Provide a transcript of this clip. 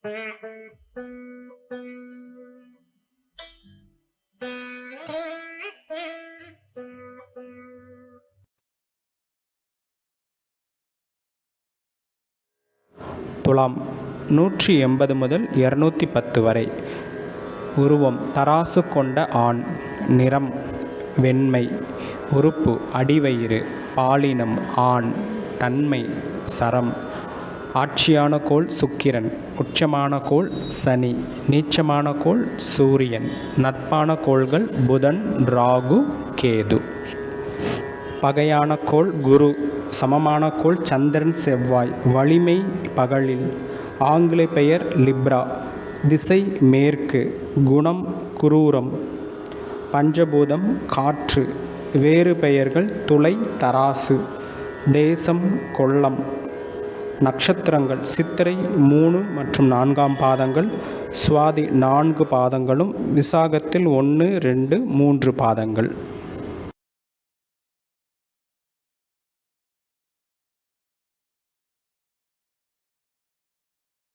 துலாம் நூற்றி எண்பது முதல் இரநூத்தி பத்து வரை. உருவம் தராசு கொண்ட ஆண். நிறம் வெண்மை. உறுப்பு அடிவயிறு. பாலினம் ஆண். தன்மை சரம். ஆட்சியான கோள் சுக்கிரன் உச்சமான கோள் சனி நீச்சமான கோள் சூரியன் நட்பான கோள்கள் புதன் ராகு கேது. பகையான கோள் குரு சமமான கோள் சந்திரன் செவ்வாய் வலிமை பகலில். ஆங்கில பெயர் லிப்ரா திசை மேற்கு குணம் குரூரம். பஞ்சபூதம் காற்று வேறு பெயர்கள் துளை தராசு தேசம் கொல்லம் நட்சத்திரங்கள் சித்திரை மூணு மற்றும் நான்காம் பாதங்கள் சுவாதி நான்கு பாதங்களும் விசாகத்தில் ஒன்று ரெண்டு மூன்று பாதங்கள்.